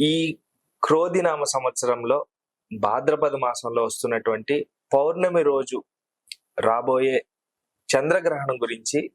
ఈ క్రోధినామ సంవత్సరంలో భాద్రపద మాసంలో వస్తున్నటువంటి పౌర్ణమి రోజు రాబోయే చంద్రగ్రహణం గురించి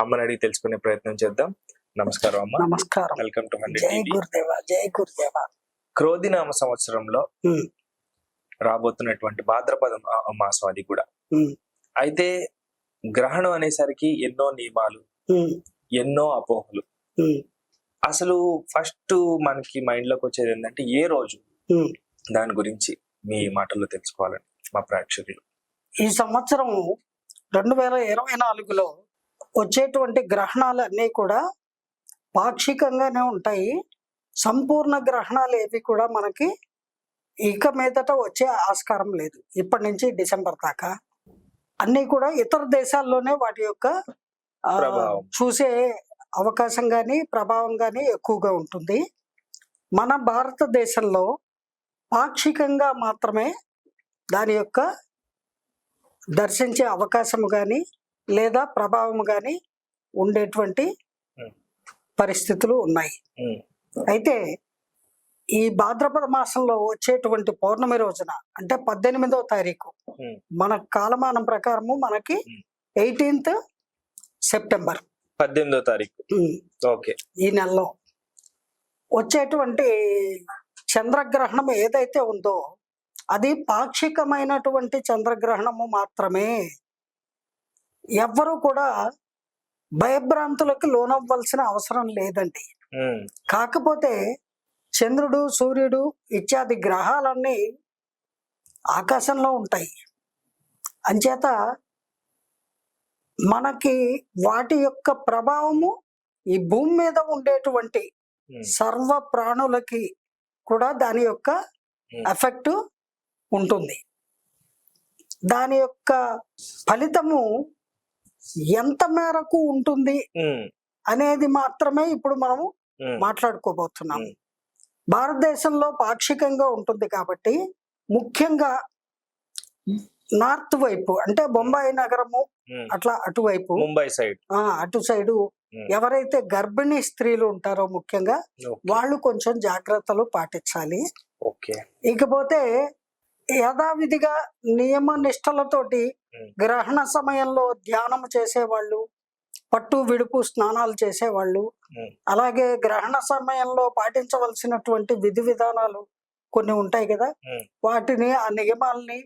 అమ్మని అడిగి తెలుసుకునే ప్రయత్నం చేద్దాం. నమస్కారం అమ్మ. నమస్కారం. Welcome to hundred Jai TV గురుదేవ జై గురుదేవ. క్రోధినామ సంవత్సరంలో రాబోతున్నటువంటి భాద్రపద మాసం అది కూడా. అయితే గ్రహణం అనేసరికి ఎన్నో నియమాలు ఎన్నో అపోహలు. అసలు ఫస్ట్ మనకి మైండ్లోకి వచ్చేది ఏంటంటే ఏ రోజు. దాని గురించి మీ మాటల్లో తెలుసుకోవాలని మా ప్రేక్షకులు. ఈ సంవత్సరం రెండు వేల ఇరవై నాలుగులో వచ్చేటువంటి గ్రహణాలు అన్నీ కూడా పాక్షికంగానే ఉంటాయి. సంపూర్ణ గ్రహణాలు ఏవి కూడా మనకి ఇక మీదట వచ్చే ఆస్కారం లేదు. ఇప్పటి నుంచి డిసెంబర్ దాకా. అన్నీ కూడా ఇతర దేశాల్లోనే వాటి యొక్క. చూసే అవకాశం కానీ ప్రభావం కానీ ఎక్కువగా ఉంటుంది. మన భారతదేశంలో పాక్షికంగా మాత్రమే దాని యొక్క దర్శించే అవకాశం కానీ లేదా ప్రభావం కానీ ఉండేటువంటి. పరిస్థితులు ఉన్నాయి. అయితే ఈ భాద్రపద మాసంలో వచ్చేటువంటి పౌర్ణమి రోజున అంటే పద్దెనిమిదవ తారీఖు మన కాలమానం ప్రకారము మనకి. Eighteenth September. పద్దెనిమిదో తారీఖు. ఓకే. ఈ నెలలో వచ్చేటువంటి చంద్రగ్రహణం ఏదైతే ఉందో అది పాక్షికమైనటువంటి చంద్రగ్రహణము మాత్రమే. ఎవ్వరూ కూడా భయభ్రాంతులకు లోనవ్వాల్సిన అవసరం లేదండి. కాకపోతే చంద్రుడు సూర్యుడు ఇత్యాది గ్రహాలన్నీ ఆకాశంలో ఉంటాయి. అంచేత మనకి వాటి యొక్క ప్రభావము ఈ భూమి మీద ఉండేటువంటి సర్వ ప్రాణులకి కూడా దాని యొక్క. ఎఫెక్ట్ ఉంటుంది. దాని యొక్క ఫలితము ఎంత మేరకు ఉంటుంది అనేది మాత్రమే ఇప్పుడు మనము మాట్లాడుకోబోతున్నాం. భారతదేశంలో పాక్షికంగా ఉంటుంది కాబట్టి ముఖ్యంగా నార్త్ వైపు అంటే బొంబాయి నగరము. అట్లా అటువైపు ముంబై సైడ్ ఆ అటు సైడు. ఎవరైతే గర్భిణీ స్త్రీలు ఉంటారో ముఖ్యంగా వాళ్ళు కొంచెం జాగ్రత్తలు పాటించాలి ఓకే ఇకపోతే యథావిధిగా నియమ నిష్టలతోటి. గ్రహణ సమయంలో ధ్యానం చేసేవాళ్ళు పట్టు విడుపు స్నానాలు చేసేవాళ్ళు. అలాగే గ్రహణ సమయంలో పాటించవలసినటువంటి విధి విధానాలు కొన్ని ఉంటాయి కదా. వాటిని ఆ నియమాల్ని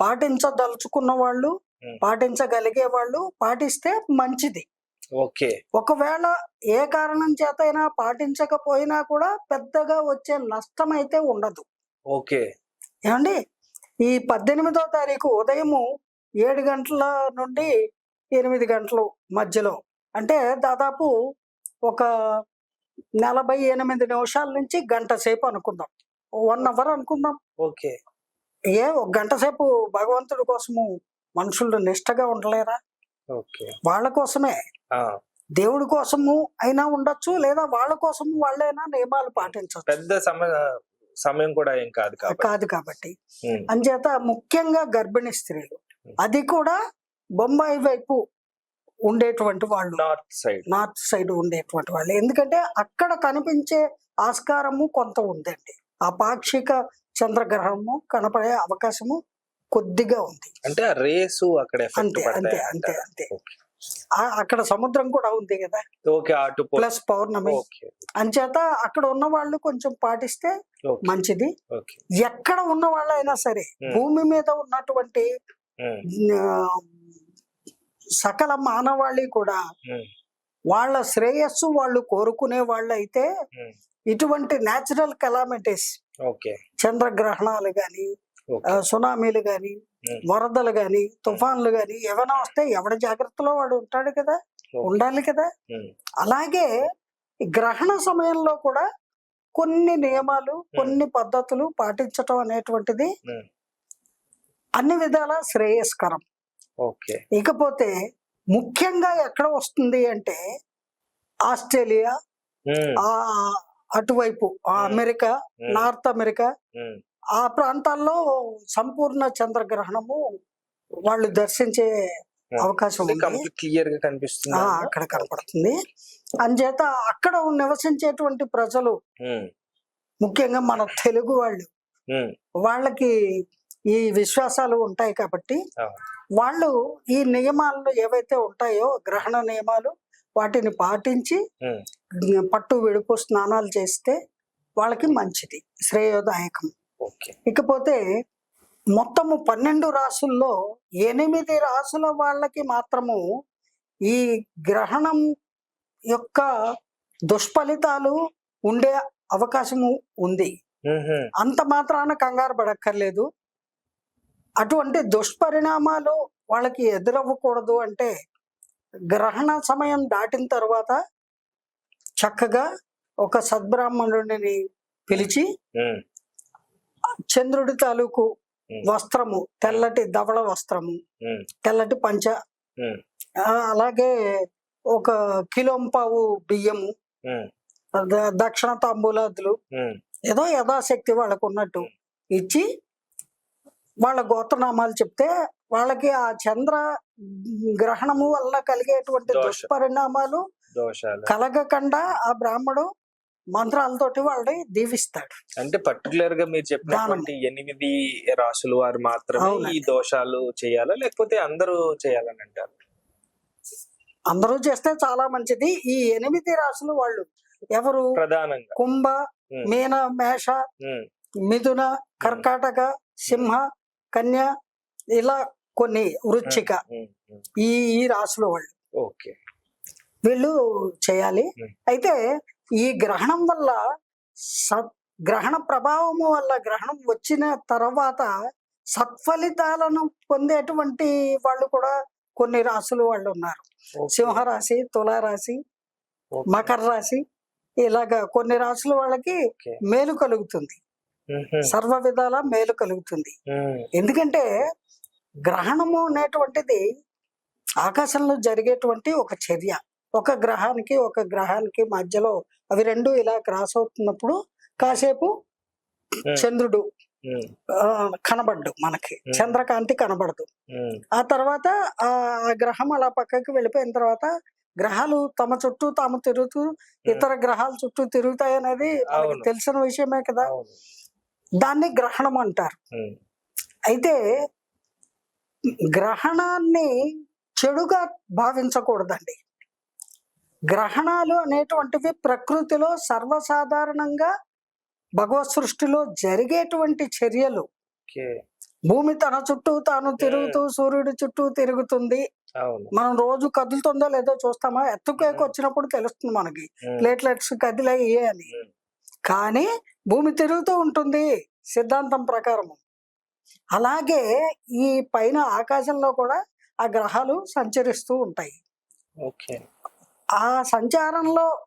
పాటించదలుచుకున్న వాళ్ళు. పాటించగలిగే వాళ్ళు పాటిస్తే మంచిది. ఓకే. ఒకవేళ ఏ కారణం చేత అయినా పాటించకపోయినా కూడా పెద్దగా వచ్చే నష్టం అయితే ఉండదు. ఓకే. ఏమండి? ఈ పద్దెనిమిదో తారీఖు ఉదయము ఏడు గంటల నుండి ఎనిమిది గంటలు మధ్యలో. అంటే దాదాపు ఒక నలభై ఎనిమిది నిమిషాల నుంచి గంట సేపు అనుకుందాం. వన్ అవర్ అనుకుందాం. ఓకే. ఏ ఒక గంట సేపు భగవంతుడి కోసము మనుషులు నిష్టగా ఉండలేరా? వాళ్ళ కోసమే. దేవుడి కోసము అయినా ఉండొచ్చు లేదా వాళ్ళ కోసము వాళ్ళైనా నియమాలు పాటించవచ్చు పెద్ద సమయ సమయం కూడా ఏం కాదు కాబట్టి. కాదు కాబట్టి. అంచేత ముఖ్యంగా గర్భిణీ స్త్రీలు. అది కూడా బొంబాయి వైపు ఉండేటువంటి వాళ్ళు. North side. నార్త్ సైడ్ ఉండేటువంటి వాళ్ళు. ఎందుకంటే అక్కడ కనిపించే ఆస్కారము కొంత ఉందండి. ఆ పాక్షిక చంద్రగ్రహణము కనపడే అవకాశము కొద్దిగా ఉంది. అంటే రేసు అక్కడ అంతే అంతే అంతే? అంతే. అక్కడ సముద్రం కూడా ఉంది కదా? ఓకే అటు పో- ప్లస్ పౌర్ణమి. అంచేత అక్కడ ఉన్న వాళ్ళు కొంచెం పాటిస్తే మంచిది. ఎక్కడ ఉన్న వాళ్ళైనా సరే. భూమి మీద ఉన్నటువంటి సకల మానవాళి కూడా వాళ్ళ శ్రేయస్సు వాళ్ళు కోరుకునే వాళ్ళు అయితే ఉమ్, ఇటువంటి నేచురల్ కెలామిటీస్ చంద్రగ్రహణాలు గాని ఓకే. సునామీలు గాని Hmm. వరదలు గాని తుఫాన్లు గాని ఏమైనా వస్తే ఎవడి జాగ్రత్తలో వాడు ఉంటాడు కదా. ఉండాలి కదా? అలాగే గ్రహణ సమయంలో కూడా కొన్ని నియమాలు కొన్ని పద్ధతులు పాటించటం అనేటువంటిది. అన్ని విధాల శ్రేయస్కరం. ఇకపోతే ముఖ్యంగా ఎక్కడ వస్తుంది అంటే ఆస్ట్రేలియా అటువైపు. అమెరికా నార్త్ అమెరికా ఆ ప్రాంతాల్లో సంపూర్ణ చంద్రగ్రహణము వాళ్ళు దర్శించే. అవకాశం క్లియర్గా కనిపిస్తుంది అక్కడ కనపడుతుంది. అంచేత అక్కడ నివసించేటువంటి ప్రజలు ముఖ్యంగా మన తెలుగు వాళ్ళు వాళ్ళకి ఈ విశ్వాసాలు ఉంటాయి కాబట్టి. వాళ్ళు ఈ నియమాలు ఏవైతే ఉంటాయో గ్రహణ నియమాలు వాటిని పాటించి పట్టు విడుపు స్నానాలు చేస్తే వాళ్ళకి మంచిది శ్రేయోదాయకం. ఇకపోతే మొత్తము పన్నెండు రాసుల్లో ఎనిమిది రాసుల వాళ్ళకి మాత్రము ఈ గ్రహణం యొక్క దుష్ఫలితాలు ఉండే అవకాశము ఉంది. అంత మాత్రాన కంగారు పడక్కర్లేదు. అటువంటి దుష్పరిణామాలు వాళ్ళకి ఎదురవ్వకూడదు అంటే గ్రహణ సమయం దాటిన తర్వాత చక్కగా ఒక సద్బ్రాహ్మణుడిని పిలిచి చంద్రుడి తాలూకు వస్త్రము తెల్లటి ధవళ వస్త్రము తెల్లటి పంచ అలాగే ఒక కిలోంపావు బియ్యము దక్షిణ తాంబూలాదులు ఏదో యథాశక్తి వాళ్ళకు ఉన్నట్టు ఇచ్చి వాళ్ళ గోత్రనామాలు చెప్తే వాళ్ళకి ఆ చంద్ర గ్రహణము వల్ల కలిగేటువంటి దోష. దుష్పరిణామాలు దోషాలు. కలగకుండా ఆ బ్రాహ్మడు మంత్రాలతోటి వాళ్ళని దీవిస్తాడు. అంటే పర్టికులర్గా మీరు చెప్పినటువంటి ఎనిమిది రాసుల వారు మాత్రమే. ఈ దోషాలు చేయాలా? లేకపోతే అందరూ చేయాలని అంటారు? అందరూ చేస్తే చాలా మంచిది. ఈ ఎనిమిది రాసులు వాళ్ళు ఎవరు? ప్రధానంగా. కుంభ మీన మేష మిథున కర్కాటక సింహ కన్య ఇలా కొన్ని వృచ్చిక ఈ ఈ రాసుల వాళ్ళు. ఓకే. వీళ్ళు చేయాలి. అయితే ఈ గ్రహణం వల్ల సత్ గ్రహణ ప్రభావము వల్ల గ్రహణం వచ్చిన తర్వాత సత్ఫలితాలను పొందేటువంటి వాళ్ళు కూడా కొన్ని రాసులు వాళ్ళు ఉన్నారు. సింహరాశి తులారాశి మకర రాశి ఇలాగా కొన్ని రాసుల వాళ్ళకి. మేలు కలుగుతుంది. సర్వ విధాల మేలు కలుగుతుంది. ఎందుకంటే గ్రహణము అనేటువంటిది ఆకాశంలో జరిగేటువంటి ఒక చర్య. ఒక గ్రహానికి ఒక గ్రహానికి మధ్యలో అవి రెండు ఇలా క్రాస్ అవుతున్నప్పుడు కాసేపు. చంద్రుడు కనబడ్డు మనకి. చంద్రకాంతి కనబడదు. ఆ. తర్వాత ఆ గ్రహం అలా పక్కకి వెళ్ళిపోయిన తర్వాత గ్రహాలు తమ చుట్టూ తాము తిరుగుతూ ఇతర గ్రహాల చుట్టూ తిరుగుతాయి అనేది. తెలిసిన విషయమే కదా. దాన్ని గ్రహణం అంటారు. అయితే గ్రహణాన్ని చెడుగా భావించకూడదండి. గ్రహణాలు అనేటువంటివి ప్రకృతిలో సర్వసాధారణంగా భగవత్ సృష్టిలో జరిగేటువంటి చర్యలు. భూమి తన చుట్టూ తాను తిరుగుతూ సూర్యుడి చుట్టూ తిరుగుతుంది. మనం రోజు కదులుతుందో లేదో చూస్తామా? ఎత్తుకేకి వచ్చినప్పుడు తెలుస్తుంది మనకి. ప్లేట్లెట్స్ కదిలయ్యే అని. కానీ భూమి తిరుగుతూ ఉంటుంది. సిద్ధాంతం ప్రకారం అలాగే ఈ పైన ఆకాశంలో కూడా ఆ గ్రహాలు సంచరిస్తూ ఉంటాయి. ఓకే. ఆ సంచారంలో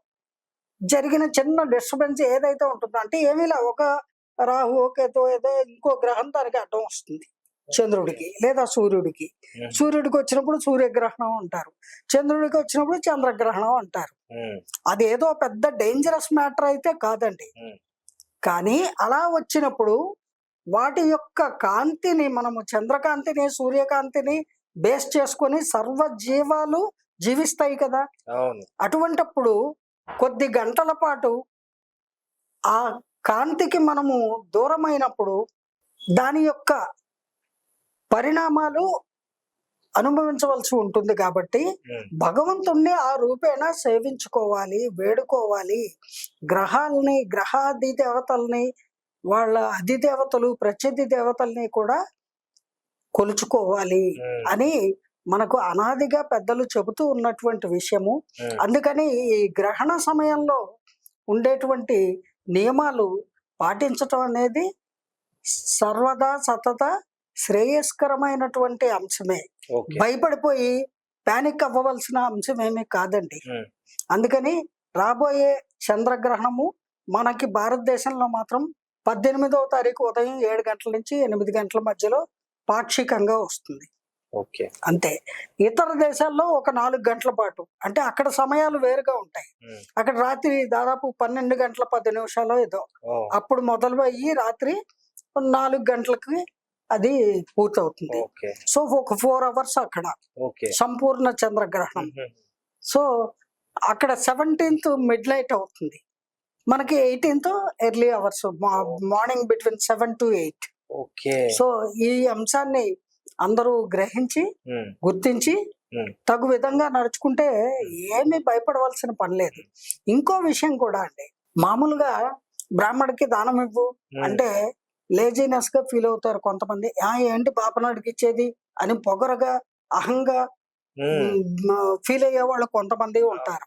జరిగిన చిన్న డిస్టర్బెన్స్ ఏదైతే ఉంటుందో అంటే ఏమీ లే ఒక రాహు కేతు ఏదో ఇంకో గ్రహం దానికి అడ్డం వస్తుంది. చంద్రుడికి లేదా సూర్యుడికి. సూర్యుడికి వచ్చినప్పుడు సూర్యగ్రహణం అంటారు. చంద్రుడికి వచ్చినప్పుడు చంద్రగ్రహణం అంటారు. అది ఏదో పెద్ద డేంజరస్ మ్యాటర్ అయితే కాదండి. కానీ అలా వచ్చినప్పుడు వాటి యొక్క కాంతిని మనము చంద్రకాంతిని సూర్యకాంతిని బేస్ చేసుకొని సర్వ జీవాలు జీవిస్తాయి కదా. అటువంటప్పుడు కొద్ది గంటల పాటు ఆ కాంతికి మనము దూరమైనప్పుడు దాని యొక్క పరిణామాలు అనుభవించవలసి ఉంటుంది కాబట్టి భగవంతుణ్ణి ఆ రూపేణ సేవించుకోవాలి వేడుకోవాలి. గ్రహాలని గ్రహాది దేవతల్ని వాళ్ళ అధిదేవతలు ప్రత్యధి దేవతల్ని కూడా కొలుచుకోవాలి అని మనకు అనాదిగా పెద్దలు చెబుతూ ఉన్నటువంటి విషయము. అందుకని ఈ గ్రహణ సమయంలో ఉండేటువంటి నియమాలు పాటించటం అనేది సర్వదా సతత శ్రేయస్కరమైనటువంటి అంశమే. భయపడిపోయి పానిక్ అవ్వవలసిన అంశం ఏమీ కాదండి అందుకని రాబోయే చంద్రగ్రహణము మనకి భారతదేశంలో మాత్రం పద్దెనిమిదవ తారీఖు ఉదయం ఏడు గంటల నుంచి ఎనిమిది గంటల మధ్యలో పాక్షికంగా వస్తుంది. ఓకే. అంతే. ఇతర దేశాల్లో ఒక నాలుగు గంటల పాటు. అంటే అక్కడ సమయాలు వేరుగా ఉంటాయి. అక్కడ రాత్రి దాదాపు పన్నెండు గంటల పది నిమిషాలు ఏదో. అప్పుడు మొదలు అయ్యి రాత్రి నాలుగు గంటలకి అది పూర్తవుతుంది. ఓకే. సో ఒక ఫోర్ అవర్స్ అక్కడ. సంపూర్ణ చంద్రగ్రహణం. సో అక్కడ సెవెంటీన్త్ మిడ్ నైట్ అవుతుంది. మనకి eighteenth early hours morning between seven to eight okay. So ఈ అంశాన్ని అందరూ గ్రహించి గుర్తించి. తగు విధంగా నడుచుకుంటే ఏమీ భయపడవలసిన పని లేదు. ఇంకో విషయం కూడా అండి. మామూలుగా బ్రాహ్మడికి దానం ఇవ్వు అంటే లేజినెస్గా ఫీల్ అవుతారు కొంతమంది. ఆ ఏంటి బాపనాడికి ఇచ్చేది? అని పొగరగా అహంగా ఫీల్ అయ్యే వాళ్ళు కొంతమంది ఉంటారు.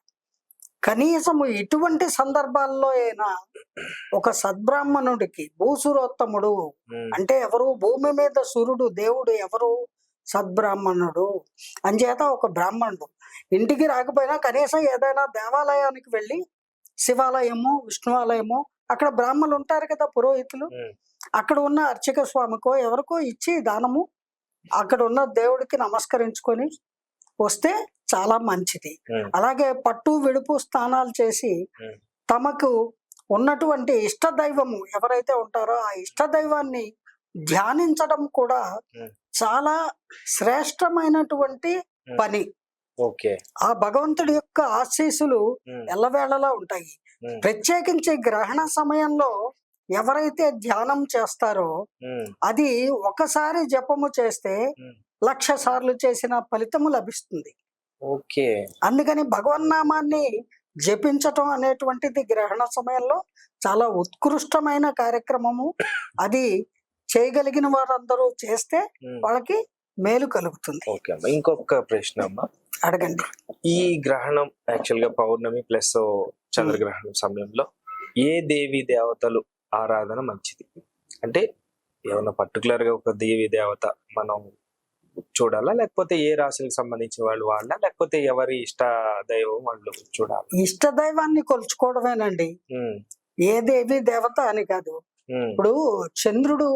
కనీసం ఇటువంటి సందర్భాల్లో అయినా ఒక సద్బ్రాహ్మణుడికి భూసురోత్తముడు అంటే ఎవరు? భూమి మీద సూర్యుడు దేవుడు ఎవరు? సద్బ్రాహ్మణుడు. అంచేత ఒక బ్రాహ్మణుడు. ఇంటికి రాకపోయినా కనీసం ఏదైనా దేవాలయానికి వెళ్ళి శివాలయము విష్ణువాలయము అక్కడ బ్రాహ్మణులు ఉంటారు కదా పురోహితులు? అక్కడ ఉన్న అర్చక స్వామికో ఎవరికో ఇచ్చి దానము అక్కడ ఉన్న దేవుడికి నమస్కరించుకొని వస్తే చాలా మంచిది. అలాగే పట్టు విడుపు స్నానాలు చేసి. తమకు ఉన్నటువంటి ఇష్ట దైవము ఎవరైతే ఉంటారో ఆ ఇష్ట దైవాన్ని ధ్యానించడం కూడా. చాలా శ్రేష్టమైనటువంటి. పని. ఓకే. ఆ భగవంతుడి యొక్క ఆశీస్సులు ఎల్లవేళలా ఉంటాయి. ప్రత్యేకించి గ్రహణ సమయంలో ఎవరైతే ధ్యానం చేస్తారో అది ఒకసారి జపము చేస్తే. లక్ష సార్లు చేసిన ఫలితము లభిస్తుంది. ఓకే. అందుకని భగవన్నామాన్ని జపించటం అనేటువంటిది గ్రహణ సమయంలో చాలా ఉత్కృష్టమైన కార్యక్రమము. అది చేయగలిగిన వారందరూ చేస్తే వాళ్ళకి మేలు కలుగుతుంది. ఓకే అమ్మా. ఇంకొక ప్రశ్న అమ్మా. అడగండి. ఈ గ్రహణం యాక్చువల్గా పౌర్ణమి ప్లస్ చంద్రగ్రహణం సమయంలో ఏ దేవి దేవతలు ఆరాధన మంచిది? అంటే ఏమన్నా పర్టికులర్గా ఒక దేవి దేవత మనం చూడాలా లేకపోతే ఏ రాశులకు సంబంధించిన వాళ్ళు వాళ్ళ? లేకపోతే ఎవరి ఇష్ట దైవం వాళ్ళు చూడాలి ఇష్ట దైవాన్ని కొలుచుకోవడమేనండి. ఏ దేవి దేవత అని కాదు. ఇప్పుడు చంద్రుడు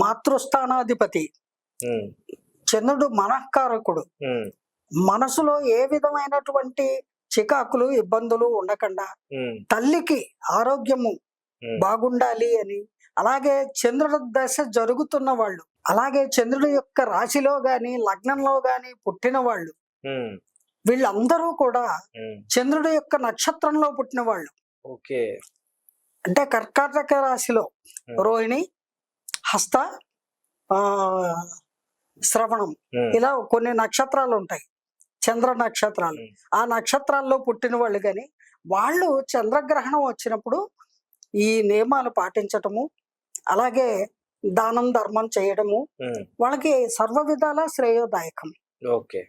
మాతృస్థానాధిపతి. చంద్రుడు మనఃకారకుడు. మనసులో ఏ విధమైనటువంటి చికాకులు ఇబ్బందులు ఉండకుండా తల్లికి ఆరోగ్యము బాగుండాలి అని. అలాగే చంద్రుడి దశ జరుగుతున్న వాళ్ళు అలాగే చంద్రుడి యొక్క రాశిలో గాని లగ్నంలో గాని పుట్టిన వాళ్ళు వీళ్ళందరూ కూడా చంద్రుడి యొక్క నక్షత్రంలో పుట్టిన వాళ్ళు ఓకే. అంటే కర్కాటక రాశిలో. రోహిణి హస్త ఆ శ్రవణం ఇలా కొన్ని నక్షత్రాలు ఉంటాయి. చంద్ర నక్షత్రాలు. ఆ నక్షత్రాల్లో పుట్టిన వాళ్ళు కానీ వాళ్ళు చంద్రగ్రహణం వచ్చినప్పుడు ఈ నియమాలు పాటించటము అలాగే దానం ధర్మం చేయడము వాళ్ళకి సర్వ విధాల శ్రేయోదాయకం. ఓకే.